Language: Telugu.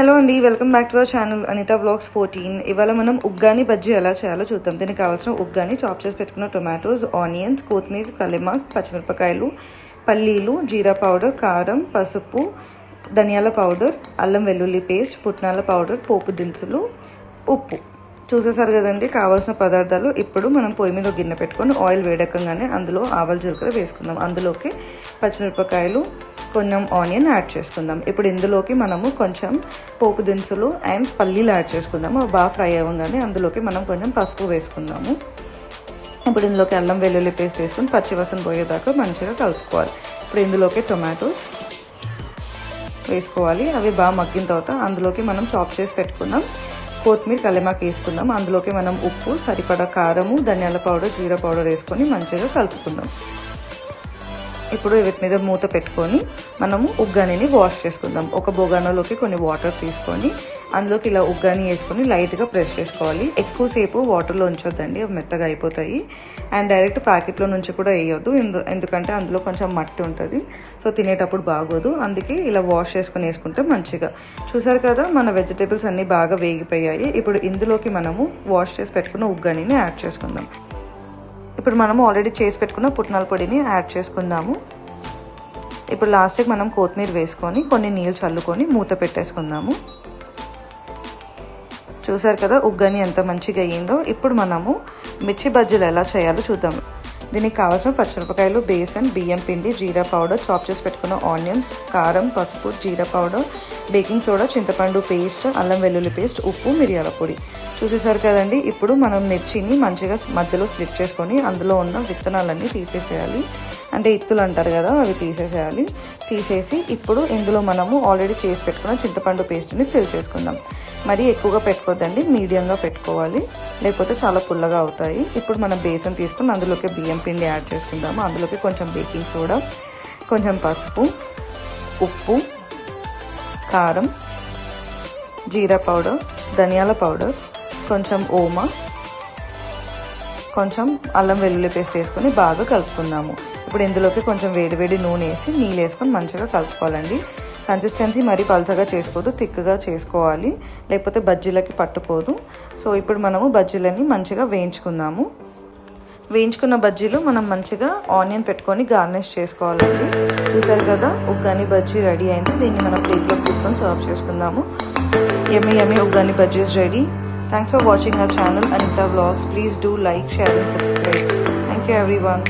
హలో అండి welcome back to our channel Anitha blogs fourteen ఇవాళ మనం ఉగ్గాని బజ్జీ ఎలా చేయాలో చూద్దాం. దీనికి కావాల్సిన ఉగ్గాని చాప్ చేసి పెట్టుకున్న టొమాటోస్ ఆనియన్స్ కొత్తిమీర కలిమాక్ పచ్చిమిరపకాయలు పల్లీలు జీరా పౌడర్ కారం పసుపు ధనియాల పౌడర్ అల్లం వెల్లుల్లి పేస్ట్ పుట్నాల పౌడర్ పోపు దినుసులు ఉప్పు. చూసేసారు కదండి కావాల్సిన పదార్థాలు. ఇప్పుడు మనం పొయ్యి మీద గిన్నె పెట్టుకొని ఆయిల్ వేడకంగానే అందులో ఆవాల జీలకర్ర వేసుకుందాం. అందులోకి పచ్చిమిరపకాయలు కొంచెం ఆనియన్ యాడ్ చేసుకుందాం. ఇప్పుడు ఇందులోకి మనము కొంచెం పోపు దినుసులు అండ్ పల్లీలు యాడ్ చేసుకుందాము. అవి బాగా ఫ్రై అవ్వగానే అందులోకి మనం కొంచెం పసుపు వేసుకుందాము. ఇప్పుడు ఇందులోకి అల్లం వెల్లుల్లి పేస్ట్ వేసుకొని పచ్చివసన పోయేదాకా మంచిగా కలుపుకోవాలి. ఇప్పుడు ఇందులోకి టొమాటోస్ వేసుకోవాలి. అవి బాగా మగ్గిన తర్వాత అందులోకి మనం చాప్ చేసి పెట్టుకుందాం కొత్తిమీర కలిమాకు వేసుకుందాం. అందులోకి మనం ఉప్పు సరిపడా కారము ధనియాల పౌడర్ జీరా పౌడర్ వేసుకొని మంచిగా కలుపుకుందాం. ఇప్పుడు వీటి మీద మూత పెట్టుకొని మనము ఉగ్గానిని వాష్ చేసుకుందాం. ఒక బొగానలోకి కొన్ని వాటర్ తీసుకొని అందులోకి ఇలా ఉగ్గాని వేసుకొని లైట్గా ప్రెస్ చేసుకోవాలి. ఎక్కువసేపు వాటర్లో ఉంచొద్దండి అవి మెత్తగా అయిపోతాయి. అండ్ డైరెక్ట్ ప్యాకెట్లో నుంచి కూడా వేయొద్దు ఎందు ఎందుకంటే అందులో కొంచెం మట్టి ఉంటుంది. సో తినేటప్పుడు బాగోదు. అందుకే ఇలా వాష్ చేసుకొని వేసుకుంటే మంచిగా. చూసారు కదా మన వెజిటేబుల్స్ అన్నీ బాగా వేగిపోయాయి. ఇప్పుడు ఇందులోకి మనము వాష్ చేసి పెట్టుకున్న ఉగ్గానిని యాడ్ చేసుకుందాం. ఇప్పుడు మనము ఆల్రెడీ చేసి పెట్టుకున్న పుట్నాల పొడిని యాడ్ చేసుకుందాము. ఇప్పుడు లాస్ట్కి మనం కొత్తిమీర వేసుకొని కొన్ని నీళ్ళు చల్లుకొని మూత పెట్టేసుకుందాము. చూసారు కదా ఉగ్గని ఎంత మంచిగా అయ్యిందో. ఇప్పుడు మనము మిర్చి బజ్జీలు ఎలా చేయాలో చూద్దాం. దీనికి కావాల్సిన పచ్చిమిరపకాయలు బేసన్ బియ్యం పిండి జీరా పౌడర్ చాప్ చేసి పెట్టుకున్న ఆనియన్స్ కారం పసుపు జీరా పౌడర్ బేకింగ్ సోడా చింతపండు పేస్ట్ అల్లం వెల్లుల్లి పేస్ట్ ఉప్పు మిరియాల పొడి. చూసేసారు కదండి ఇప్పుడు మనం మిర్చిని మంచిగా మధ్యలో స్లిప్ చేసుకొని అందులో ఉన్న విత్తనాలన్నీ తీసేసేయాలి. అంటే ఇత్తులు అంటారు కదా అవి తీసేసేయాలి. తీసేసి ఇప్పుడు ఇందులో మనము ఆల్రెడీ చేసి పెట్టుకున్న చింతపండు పేస్ట్ని ఫిల్ చేసుకుందాం. మరీ ఎక్కువగా పెట్టుకోవద్దండి మీడియంగా పెట్టుకోవాలి. లేకపోతే చాలా పుల్లగా అవుతాయి. ఇప్పుడు మనం బేసన్ తీసుకుని అందులోకి బియ్యం పిండి యాడ్ చేసుకుందాము. అందులోకి కొంచెం బేకింగ్ సోడా కొంచెం పసుపు ఉప్పు కారం జీరా పౌడర్ ధనియాల పౌడర్ కొంచెం ఓమా కొంచెం అల్లం వెల్లుల్లి పేస్ట్ వేసుకొని బాగా కలుపుకుందాము. ఇప్పుడు ఇందులోకి కొంచెం వేడివేడి నూనె వేసి నీళ్ళు వేసుకొని మంచిగా కలుపుకోవాలండి. కన్సిస్టెన్సీ మరీ పలసగా చేసుకోదు థిక్గా చేసుకోవాలి. లేకపోతే బజ్జీలకి పట్టుకోదు. సో ఇప్పుడు మనము బజ్జీలని మంచిగా వేయించుకుందాము. వేయించుకున్న బజ్జీలు మనం మంచిగా ఆనియన్ పెట్టుకొని గార్నిష్ చేసుకోవాలండి. చూసారు కదా ఉగ్గాని బజ్జీ రెడీ అయింది. దీన్ని మనం ప్లేట్లోకి తీసుకొని సర్వ్ చేసుకుందాము. ఎమ్మి ఎమ్మె uggani bajjis ready. Thanks for watching our channel Anitha vlogs please do like share and subscribe thank you everyone